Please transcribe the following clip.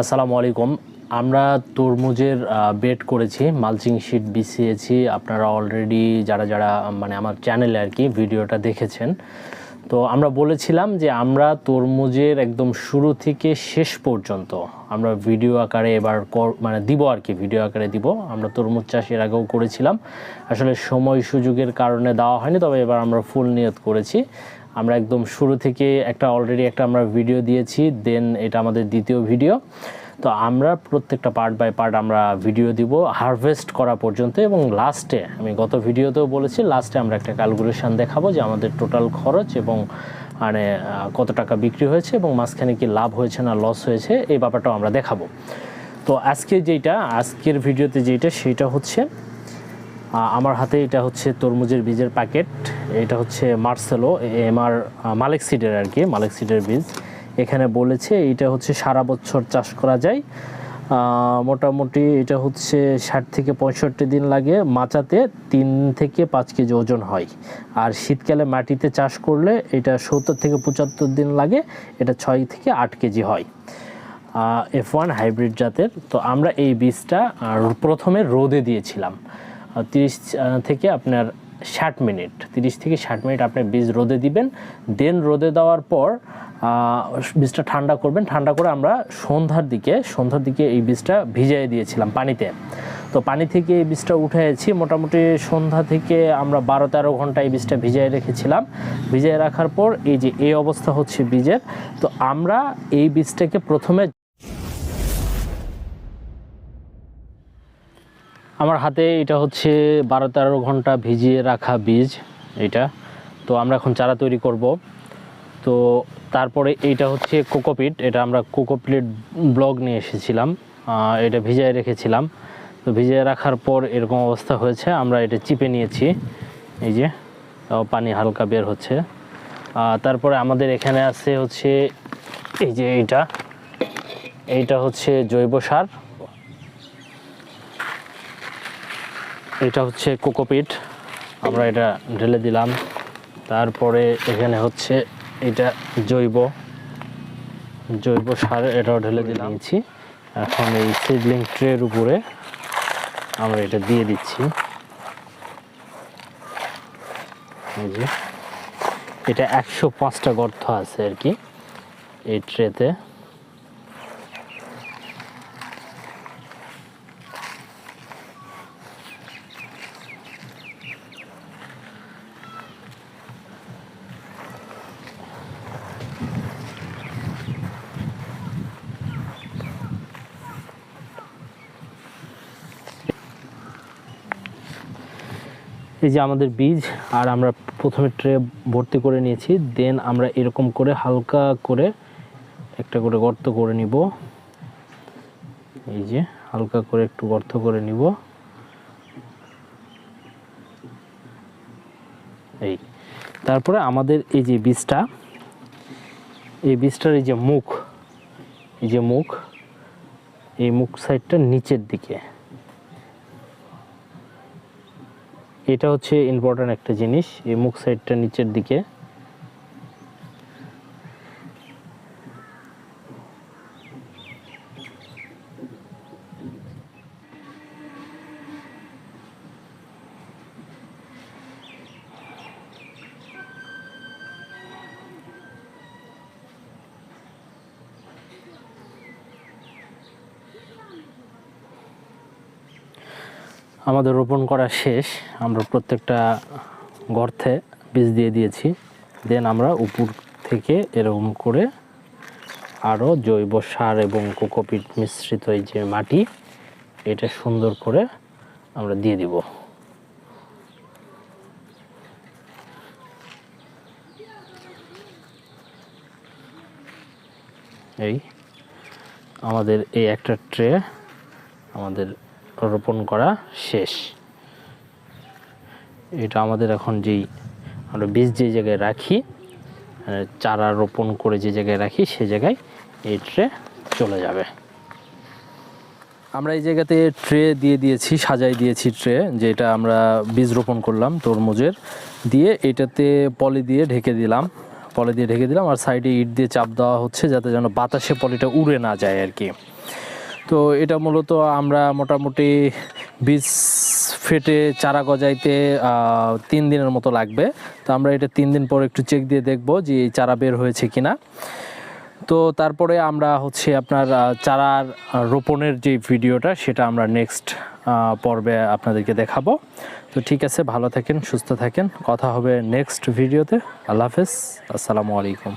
আসসালামু আলাইকুম। আমরা তরমুজের বেড করেছি মালচিং শিট বিছিয়েছি। আপনারা অলরেডি যারা যারা মানে আমার চ্যানেলে আর কি ভিডিওটা দেখেছেন। তো আমরা বলেছিলাম যে আমরা তরমুজের একদম শুরু থেকে শেষ পর্যন্ত আমরা ভিডিও আকারে এবার মানে দিব আর কি ভিডিও আকারে দিব। আমরা তরমুজ চাষ এর আগেও করেছিলাম। আসলে সময় সুযোগের কারণে দেওয়া হয়নি, তবে এবার আমরা ফুল নিয়ত করেছি। আমরা একদম শুরু থেকে একটা অলরেডি একটা আমরা ভিডিও দিয়েছি দেন এটা আমাদের দ্বিতীয় ভিডিও তো আমরা প্রত্যেকটা পার্ট বাই পার্ট আমরা ভিডিও দিব হারভেস্ট করা পর্যন্ত এবং লাস্টে আমি গত ভিডিওতেও বলেছি লাস্টে আমরা একটা ক্যালকুলেশন দেখাবো যে আমাদের টোটাল খরচ এবং মানে কত টাকা বিক্রি হয়েছে এবং মাঝখানে কি লাভ হয়েছে না লস হয়েছে, এই ব্যাপারটাও আমরা দেখাবো। তো আজকে যেইটা, আজকের ভিডিওতে যেইটা, সেটা হচ্ছে আমার হাতে এটা হচ্ছে তরমুজের বীজের প্যাকেট এটা হচ্ছে মার্সেলো এমআর মালিক সিডের আর কি, মালিক সিডের বীজ। এখানে বলেছে এটা হচ্ছে সারা বছর চাষ করা যায়। মোটামুটি এটা হচ্ছে ষাট থেকে পঁয়ষট্টি দিন লাগে মাচাতে, তিন থেকে পাঁচ কেজি ওজন হয়। আর শীতকালে মাটিতে চাষ করলে এটা সত্তর থেকে পঁচাত্তর দিন লাগে, এটা ছয় থেকে আট কেজি হয়। এফ ওয়ান হাইব্রিড জাতের, তো আমরা এই বীজটা প্রথমে রোদে দিয়েছিলাম। তিরিশ থেকে আপনার ষাট মিনিট, তিরিশ থেকে ষাট মিনিট আপনি বীজ রোদে দিবেন দেন রোদে দেওয়ার পর বীজটা ঠান্ডা করবেন, ঠান্ডা করে আমরা সন্ধ্যার দিকে সন্ধ্যার দিকে এই বীজটা ভিজিয়ে দিয়েছিলাম পানিতে। তো পানি থেকে এই বীজটা উঠেছি মোটামুটি সন্ধ্যা থেকে আমরা বারো তেরো ঘণ্টা এই বীজটা ভিজিয়ে রেখেছিলাম। ভিজিয়ে রাখার পর এই যে, এই অবস্থা হচ্ছে বীজের। তো আমরা এই বীজটাকে প্রথমে আমার হাতে এটা হচ্ছে বারো তেরো ঘণ্টা ভিজিয়ে রাখা বীজ এটা। তো আমরা এখন চারা তৈরি করব। তো তারপরে এইটা হচ্ছে কোকোপিট, এটা আমরা কোকোপিট ব্লগ নিয়ে এসেছিলাম। এটা ভিজিয়ে রেখেছিলাম। তো ভিজিয়ে রাখার পর এরকম অবস্থা হয়েছে, আমরা এটা চিপে নিয়েছি। এই যে পানি হালকা বের হচ্ছে। তারপরে আমাদের এখানে আছে হচ্ছে, এই যে এইটা। এইটা হচ্ছে জৈব সার। এটা হচ্ছে কোকোপিট। আমরা এটা ঢেলে দিলাম। তারপরে এখানে হচ্ছে এটা জৈব। জৈব সার এটাও ঢেলে দিলাম দিচ্ছি এখন এই সিডলিং ট্রের উপরে আমরা এটা দিয়ে দিচ্ছি। এই যে এটা একশো পাঁচটা গর্ত আছে আর কি এই ট্রেতে এই যে আমাদের বীজ, আর আমরা প্রথমে ট্রে ভর্তি করে নিয়েছি, দেন আমরা এরকম করে হালকা করে একটা করে গর্ত করে নিব। এই যে হালকা করে একটু গর্ত করে নিব। এই, তারপরে আমাদের এই যে বীজটা, এই বীজটার এই যে মুখ, এই যে মুখ, এই মুখ সাইডটা নিচের দিকে। এটা হচ্ছে ইম্পর্ট্যান্ট একটা জিনিস এই মুখ সাইডটা নিচের দিকে। আমাদের রোপণ করা শেষ, আমরা প্রত্যেকটা গর্তে বীজ দিয়ে দিয়েছি। দেন আমরা উপর থেকে এরকম করে আরও জৈব সার এবং কোকোপিট মিশ্রিত এই যে মাটি, এটা সুন্দর করে আমরা দিয়ে দিব। এই আমাদের এই একটা ট্রে আমাদের রোপণ করা শেষ। এটা আমাদের এখন যেই আমরা বীজ যে জায়গায় রাখি চারা রোপণ করে যে জায়গায় রাখি, সে জায়গায় এই ট্রে চলে যাবে। আমরা এই জায়গাতে ট্রে দিয়ে দিয়েছি, সাজাই দিয়েছি ট্রে, যেটা আমরা বীজ রোপণ করলাম তরমুজের। দিয়ে এটাতে পলি দিয়ে ঢেকে দিলাম। পলি দিয়ে ঢেকে দিলাম, আর সাইডে ইট দিয়ে চাপ দেওয়া হচ্ছে যাতে যেন বাতাসে পলিটা উড়ে না যায় আর কি। তো এটা মূলত আমরা মোটামুটি বীজ ফেটে চারা গজাইতে তিন দিনের মতো লাগবে। তো আমরা এটা তিন দিন পর একটু চেক দিয়ে দেখব যে এই চারা বের হয়েছে কিনা। তো তারপরে আমরা হচ্ছে আপনার চারার রোপণের যে ভিডিওটা, সেটা আমরা নেক্সট পর্বে আপনাদেরকে দেখাবো। তো ঠিক আছে, ভালো থাকেন, সুস্থ থাকেন। কথা হবে নেক্সট ভিডিওতে আল্লাহ হাফেজ। আসসালামু আলাইকুম।